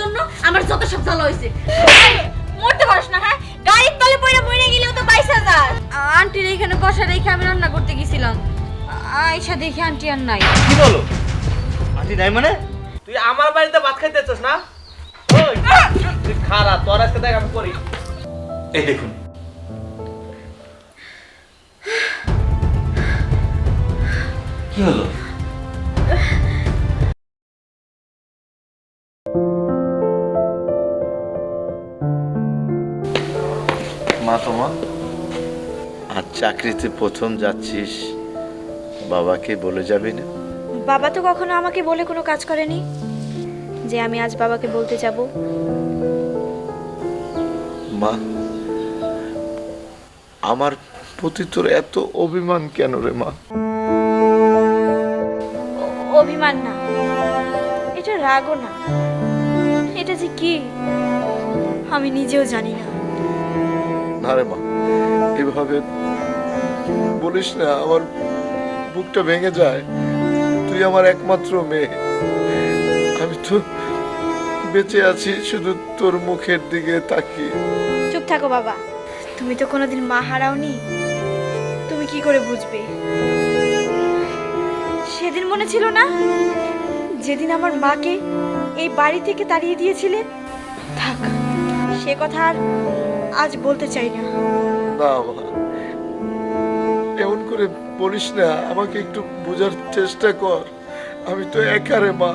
জন্য আমার যত সব জ্বালা হয়েছে মরতে পারস না হ্যাঁ? গাড়ির তলে পড়ে মরে গেলেও তো বাইশ হাজার। আন্টির এখানে বসা রেখে আমি রান্না করতে গেছিলাম। আয়সা দেখি আন্টি আর নাই। কি বলো? আন্টি নাই মানে? তুই আমার বাড়িতে ভাত খাইতে চাস না? ওই তুই খারাপ তোর আজকে দেখ আমি করি। এই দেখুন। কি হলো? মা তোমার। আজ চাকরিতে প্রথম যাচ্ছিস বাবাকে বলে যাবি না? বাবা তো কখনো আমাকে বলে কোনো কাজ করেনি। যে আমি আজ বাবাকে বলতে যাব। মা আমার প্রতি তোর এত অভিমান কেন রে মা? অভিমান না এটা রাগও না। এটা যে কি আমি নিজেও জানি না। না রে মা, এভাবে বলিস না, আমার বুকটা ভেঙে যায়। তুই আমার একমাত্র মেয়ে। আমি তো বেঁচে আছি, শুধু তোর মুখের দিকে তাকিয়ে। চুপ থাকো বাবা, তুমি তো কোনোদিন মা হারাওনি। তুমি কি করে বুঝবে? সেদিন মনে ছিল না, যেদিন আমার মাকে এই বাড়ি থেকে তাড়িয়ে দিয়েছিলে? থাক, সে কথা আর আজ বলতে চাই না। মা এমন করে বলিস না আমাকে একটু বোঝার চেষ্টা কর। আমি তো একারে মা।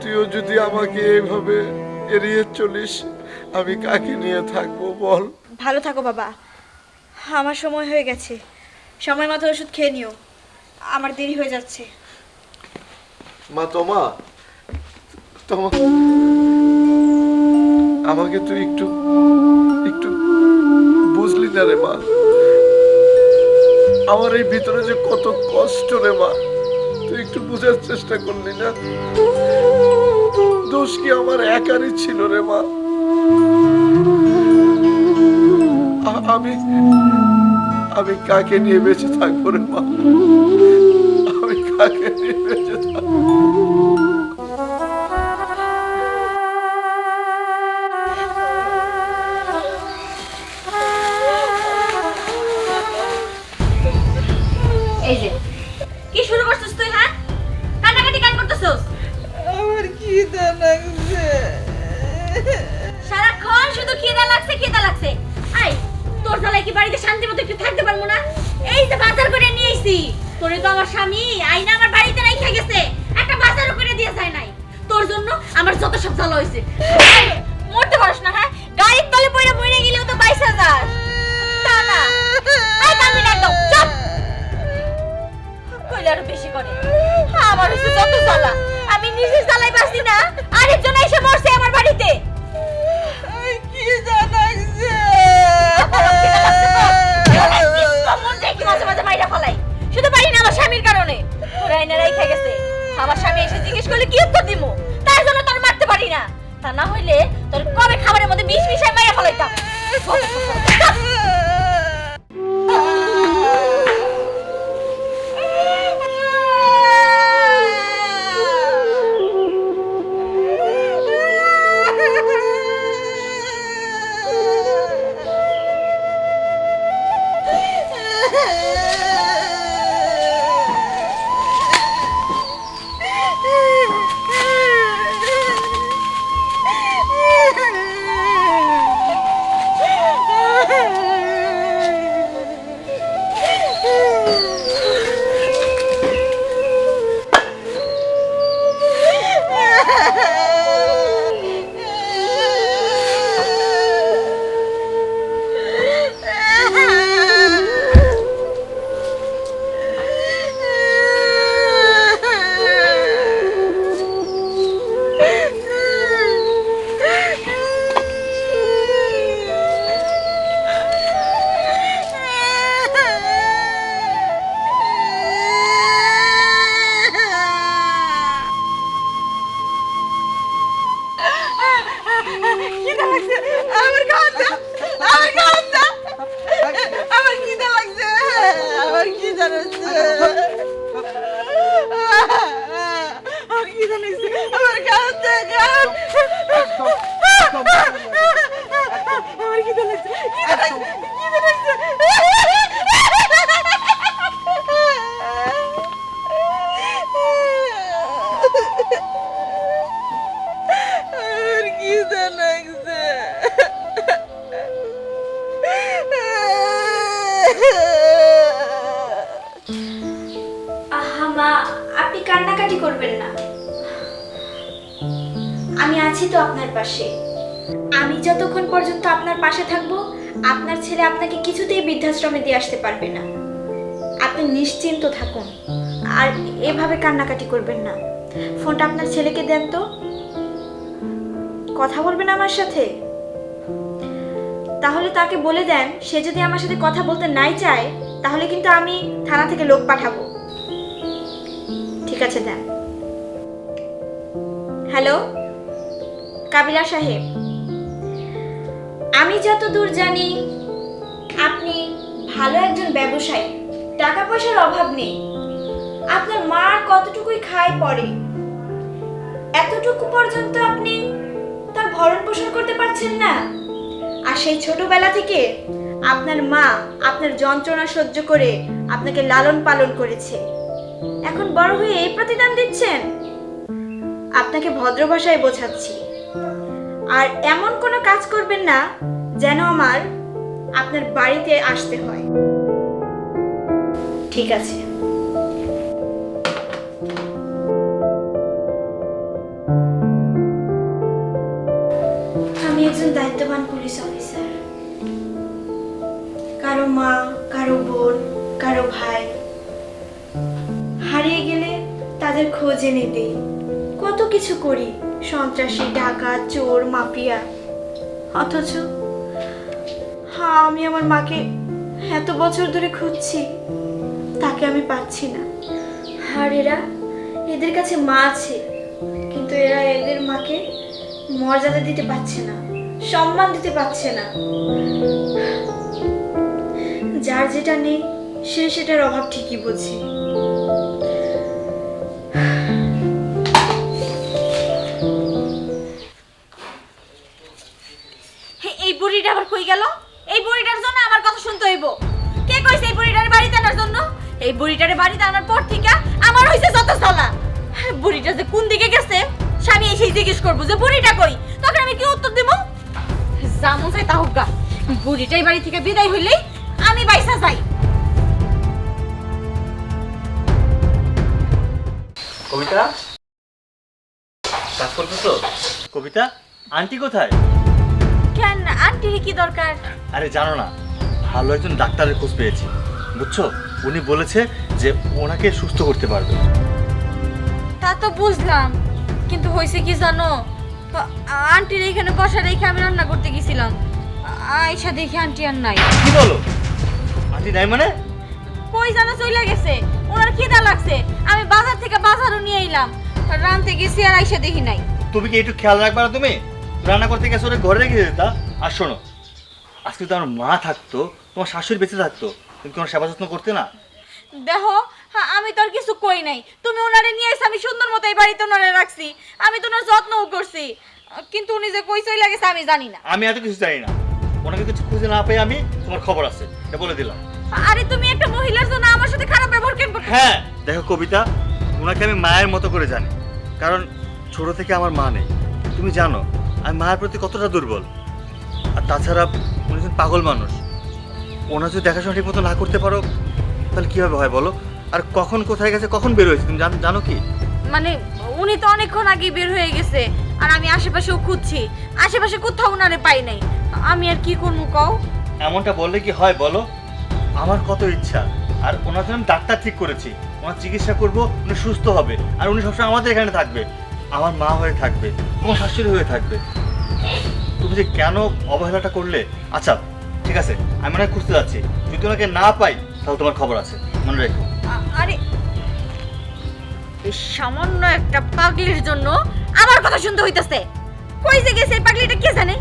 তুইও যদি আমাকে এইভাবে এড়িয়ে চলিস আমি কাকে নিয়ে থাকব বল? ভালো থাকো বাবা। আমার সময় হয়ে গেছে। সময় মতো ওষুধ খেয়ে নিও। আমার দেরি হয়ে যাচ্ছে। মা তোমা তোমা আমাকে তুই একটু একটু বুঝলি না রে মা। আমার এই ভিতরে যে কত কষ্ট রে মা, তুই একটু বুঝার চেষ্টা করলি না? দোষ কি আমার একারই ছিল রে মা? আমি আমি কাকে নিয়ে বেঁচে থাকব রে মা? আমি কাকে নিয়ে বেঁচে থাকব? বাড়িতে শান্তি মতো একটু থাকতে পারব না। এই যে বাজার করে নিয়ে আইছি। তোরে তো আমার স্বামী, আইনা আমার বাড়িতে রাইখা গেছে। একটা বাজারও করে দিয়ে যায় নাই। তোর জন্য আমার যত সব জ্বালা হয়েছে মরতে পারস না হ্যাঁ? গাড়ির তলে পড়ে মরে গেলেও তো বাইশ হাজার তা না। না একদম, চুপ। কইলে আরও বেশি করে। আমার হচ্ছে যত জ্বালা। আমি নিজে জ্বালাই বাঁচি না, আরেকজন এসে মরছে আমার বাড়িতে। না হইলে তোর কবে খাবারের মধ্যে বিষ মিশাই মাইরা ফেলাইতাম? কি পাশে থাকব, আপনার ছেলে আপনাকে কিছুতেই বৃদ্ধাশ্রমে দিয়ে আসতে পারবে না। আপনি নিশ্চিন্ত থাকুন, আর এভাবে কান্নাকাটি করবেন না। ফোনটা আপনার ছেলেকে দেন তো। কথা বলবেন আমার সাথে? তাহলে তাকে বলে দেন, সে যদি আমার সাথে কথা বলতে নাই চায়, তাহলে কিন্তু আমি থানা থেকে লোক পাঠাবো। ঠিক আছে দেন। হ্যালো? কাবিলা সাহেব। আমি যত দূর জানি, আপনি ভালো একজন ব্যবসায়ী। টাকা পয়সার অভাব নেই। আপনার মা কতটুকুই খায় পরে? এতটুকু পর্যন্ত আপনি তার ভরণ পোষণ করতে পারছেন না। আর সেই ছোটবেলা থেকে আপনার মা আপনার যন্ত্রণা সহ্য করে আপনাকে লালন পালন করেছে। এখন বড় হয়ে এই প্রতিদান দিচ্ছেন? আপনাকে ভদ্র ভাষায় বোঝাচ্ছি। আর এমন কোনো কাজ করবেন না যেন আমার আপনার বাড়িতে আসতে হয়। ঠিক আছে। আমি একজন দায়িত্ববান পুলিশ অফিসার। কারও মা, কারও বোন, কারও ভাই। হারিয়ে গেলে তাদের খোঁজ এনে দেই। কত কিছু করি। সন্ত্রাসী, ডাকাত, চোর, মাফিয়া। অথচ হ্যাঁ আমি আমার মাকে এত বছর ধরে খুঁজছি, তাকে আমি পাচ্ছি না। আর এরা এদের কাছে মা আছে, কিন্তু এরা এদের মাকে মর্যাদা দিতে পারছে না, সম্মান দিতে পারছে না। যার যেটা নেই, সে সেটার অভাব ঠিকই বোঝে। বুড়িটা আবার কই গেল? এই বুড়িটার জন্য আমার কথা শুনতে হইব। কে কইছে এই বুড়িটার বাড়িতে আনার জন্য? এই বুড়িটারে বাড়িতে আনার পর থেকে আমার হইছে যত জ্বালা। হ্যাঁ, বুড়িটা যে কোন দিকে গেছে স্বামী এসেই জিজ্ঞেস করব যে বুড়িটা কই? তখন আমি কি উত্তর দেবো জামু চাই তাহুক বুড়িটাই বাড়ি থেকে বিদায় হইলেই আমি বাইসা যাই। কবিতা? কাজ করতেছো? কবিতা আন্টি কোথায়? আন্টির কি দরকার? আরে জানো না ভালো একজন ডাক্তারের খোঁজ পেয়েছি। বুঝছ? উনি বলেছে যে ওনাকে সুস্থ করতে পারবে। তা তো বুঝলাম কিন্তু হয়েছে কি জানো? আন্টির এখানে বসা রেখে আমি রান্না করতে গেছিলাম। আয়সা দেখি আন্টি আর নাই। কি বলো? আন্টি নাই মানে? কই জানো চলে গেছে। ওনার খিদা লাগছে। আমি বাজার থেকে বাজারও নিয়ে এলাম। রানতে গেছি আর আইসা দেখি নাই। তুমি কি একটু খেয়াল রাখবে না তুমি? রান্না করতে গেছো ঘরে রেখে দিতা আর শোনো আজকে তো আমার মা থাকতো তোমার শাশুড়ি বেঁচে থাকতো তুমি কি সেবা যত্ন করতে না? দেখো হ্যাঁ, আমি তো আর কিছু কই নাই। তুমি ওনারে নিয়ে এসে আমি সুন্দর মতো এই বাড়িতে ওনারে রাখছি। আমি তো ওনার যত্নও করছি। কিন্তু উনি যে কই চলে গেছে আমি জানি না। আমি এত কিছু জানি না। ওনাকে কিছু খুঁজে না পাই আমি তোমার খবর আছে এটা বলে দিলাম। আরে তুমি একটা মহিলার জন্য আমার সাথে খারাপ ব্যবহার কেন করছ হ্যাঁ দেখো কবিতা ওনাকে আমি মায়ের মতো করে জানি। কারণ ছোট থেকে আমার মা নেই। তুমি জানো আমি মায়ের প্রতি কতটা দুর্বল। আর তাছাড়া উনি একজন পাগল মানুষ। ওনার যদি দেখাশোনা ঠিক মতো না করতে পারো তাহলে কীভাবে হয় বলো? আর কখন কোথায় গেছে কখন বের হয়েছে তুমি জান- কি? মানে উনি তো অনেকক্ষণ আগে বের হয়ে গেছে আর আমি আশেপাশেও খুঁজছি। আশেপাশে কোথাও উনারে পাই নাই। আমি আর কি করব কও? এমনটা বললে কি হয় বলো? আমার কত ইচ্ছা আর ওনার জন্য আমি ডাক্তার ঠিক করেছি। ওনার চিকিৎসা করব উনি সুস্থ হবে আর উনি সবসময় আমাদের এখানে থাকবে। আমার মা হয়ে থাকবে তোমার শাশুড়ি হয়ে থাকবে। তুমি যে কেন অবহেলাটা করলে? আচ্ছা ঠিক আছে, আমি মনে হয় খুঁজতে যাচ্ছি। যদি ওনাকে না পাই, তাহলে তোমার খবর আছে। মনে রেখো। আরে সামান্য একটা পাগলির জন্য আমার কথা শুনতে হইতাছে। কই যে গেছে পাগলিটা কে জানে?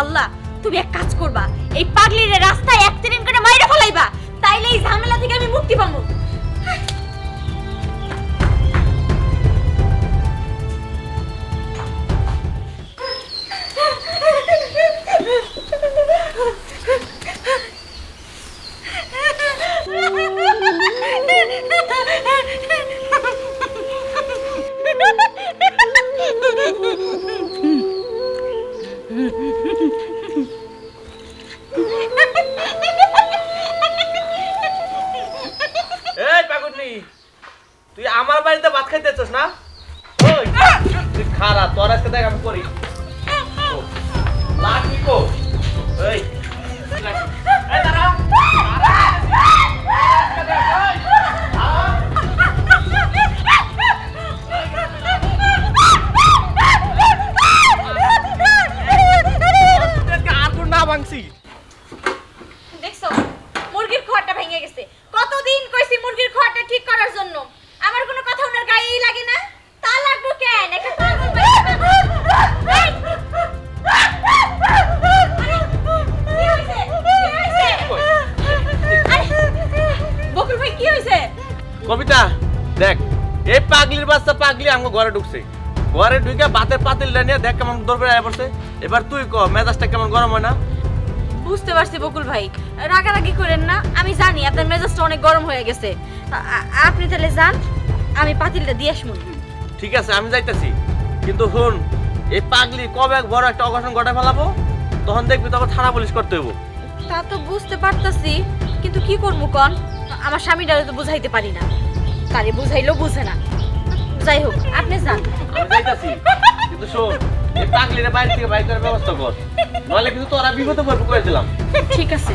আল্লাহ, তুমি এক কাজ করবা, এই পাগলির রাস্তায় অ্যাক্সিডেন্ট করে মাইরা ফেলাইবা, তাইলে এই ঝামেলা থেকে আমি মুক্তি পাবো এই পাগুনি তুই আমার বাড়িতে ভাত খাইতে চাস না ওই তুই খারাপ তোর আজকে দেখ আমি করি লাগবি কো এই এই ঘরে ঢুকছে। ঘরে ঢুকে বাতের পাতিল নিয়ে দেখ কেমন দৌড় আয় পড়ছে। এবার তুই ক মেজাজটা কেমন গরম হয় না? বুঝতে পারছি বকুল ভাই। রাগারাগি করেন না আমি জানি আপনার মেজাজটা অনেক গরম হয়ে গেছে। আপনি তাহলে যান আমি পাতিলটা দিয়ে আসব। ঠিক আছে আমি যাইতেছি। কিন্তু শুন এই পাগলি কবে এক বড় একটা অঘটন ঘটে ফেলাবো? তখন দেখবি তখন থানা পুলিশ করতে হইব। তা তো বুঝতে পারতাছি কিন্তু কি করব কন? আমার স্বামীটারে তো বুঝাইতে পারি না। তারে বুঝাইলেও বুঝে না। যাই হোক আপনি যান। আমি যাইতাছি কিন্তু শোন এই পাগলিরে বাইরে থেকে বাইর করার ব্যবস্থা কর। নাহলে কিন্তু তোরা বিপদে পড়বি করে দিলাম ঠিক আছে।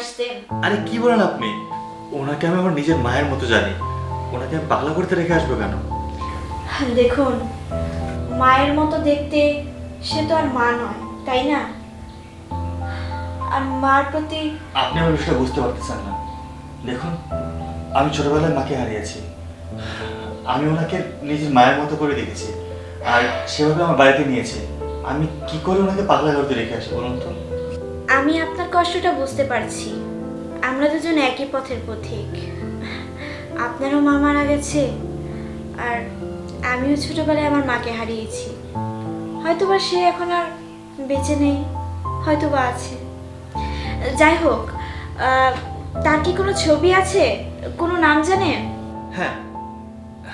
আসতেন। আরে কি বলেন আপনি? ওনাকে আমি আমার নিজের মায়ের মতো জানি। ওনাকে আমি পাগলা করতে রেখে আসব কেন? দেখুন মায়ের মতো দেখতে সে তো আর মা নয় তাই না? আর মার প্রতি আপনি আমার বিষয়টা বুঝতে পারতেছেন না। দেখুন আমি ছোটবেলায় মাকে হারিয়েছি। আমি ওনাকে নিজের মায়ের মতো করে দেখেছি। আর সেভাবে আমার বাড়িতে নিয়েছে। আমি কি করে ওনাকে পাগলা করতে রেখে আসি বলুন তো? আমি আপনার কষ্টটা বুঝতে পারছি। আমরা দুজন একই পথের পথিক। আপনারও মা মারা গেছে, আর আমিও ছোটবেলায় আমার মাকে হারিয়েছি। হয়তোবা সে এখন আর বেঁচে নেই, হয়তোবা আছে। যাই হোক তার কি কোনো ছবি আছে? কোনো নাম জানে? হ্যাঁ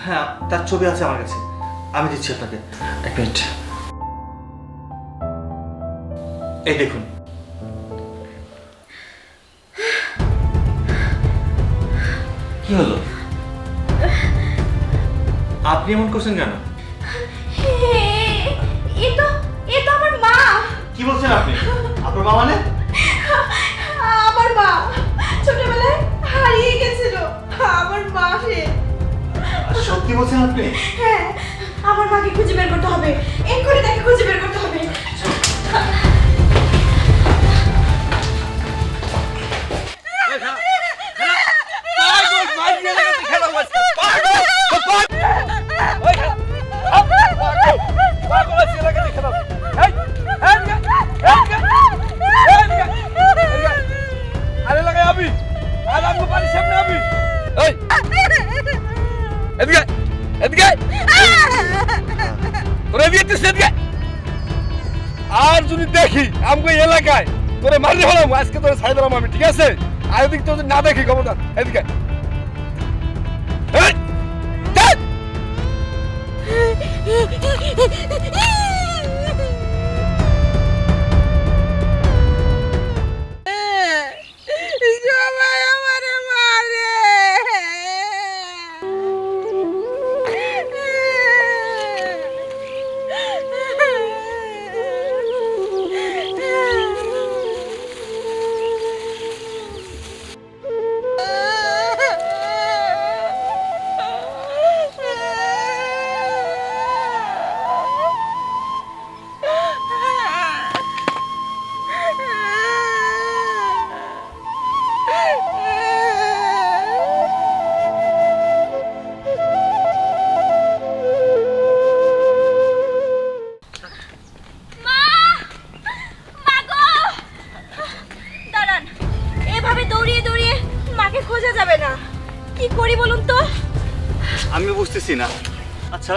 হ্যাঁ তার ছবি আছে আমার কাছে। আমি দিচ্ছি আপনাকে। এক মিনিট। এই দেখুন। কি হলো? আপনি এমন করছেন কেন? এ তো এ তো আমার মা। কি বলছেন আপনি? আপনার মা মানে? আমার মা। ছোটবেলায় হারিয়ে গেছিল। আমার মা সে। সত্যি বলছেন আপনি? হ্যাঁ আমার মাকে খুঁজে বের করতে হবে। এক্ষুনি তাকে খুঁজে বের করতে হবে। আর যদি দেখি এই এলাকায় তোরে মারতে হলাম আজকে তোরে ছাই দিলাম আমি ঠিক আছে আর এদিকে তোর না দেখি খবরদার এদিকে বুঝতেছি না। আচ্ছা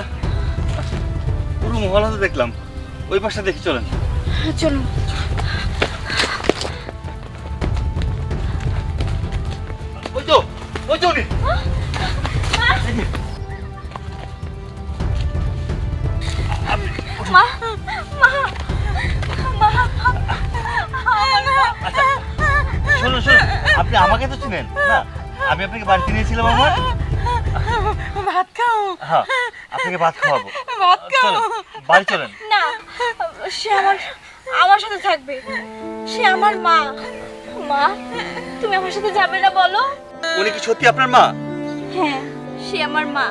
পুরো মহল্লা তো দেখলাম। ওই পাশটা দেখি চলেন। চলুন। ওই তো ওই তো উনি। মা মা মা শুনুন শুনুন আপনি আমাকে তো চিনেন। না আমি আপনাকে বাড়িতে নিয়েছিলাম আমার। ভাত খাও। হ্যাঁ আপনাকে ভাত খাওয়াবো। ভাত খাও। বাড়ি চলেন। না সে আমার আমার সাথে থাকবে। সে আমার মা। মা তুমি আমার সাথে যাবে না বলো। উনি কি সত্যি আপনার মা? হ্যাঁ সে আমার মা।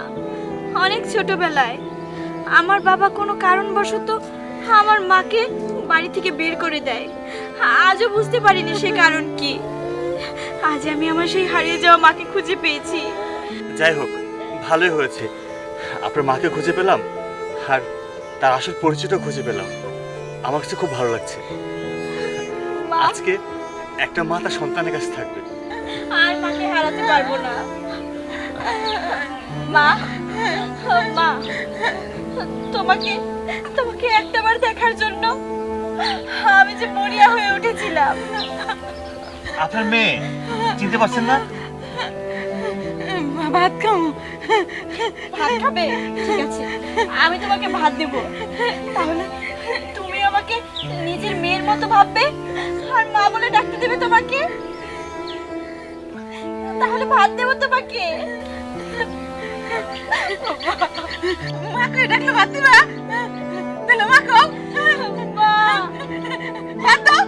অনেক ছোটবেলায় আমার বাবা কোনো কারণবশত আমার মাকে বাড়ি থেকে বের করে দেয়। আজও বুঝতে পারিনি সে কারণ কি। আজ আমি আমার সেই হারিয়ে যাওয়া মাকে খুঁজে পেয়েছি। যাই হোক ভালোই হয়েছে। আপনার মাকে খুঁজে পেলাম আর তার আসল পরিচয়টা খুঁজে পেলাম। আমার কাছে খুব ভালো লাগছে। আজকে একটা মা তার সন্তানের কাছে থাকবে। আর মাকে হারাতে পারব না। মা মা তোমাকে তোমাকে একটাবার দেখার জন্য আমি যে মরিয়া হয়ে উঠেছিলাম। আপনার মেয়ে চিনতে পারছেন না? ভাত খাও। ভাত খাবে? ঠিক আছে, আমি তোমাকে ভাত দেব। তাহলে তুমি আমাকে নিজের মেয়ের মতো ভাববে আর মা বলে ডাকতে দেবে তোমাকে? তাহলে ভাত দেবো তোমাকে। মাকে ডাকলে? ভাত দিবা? মা ভাত দাও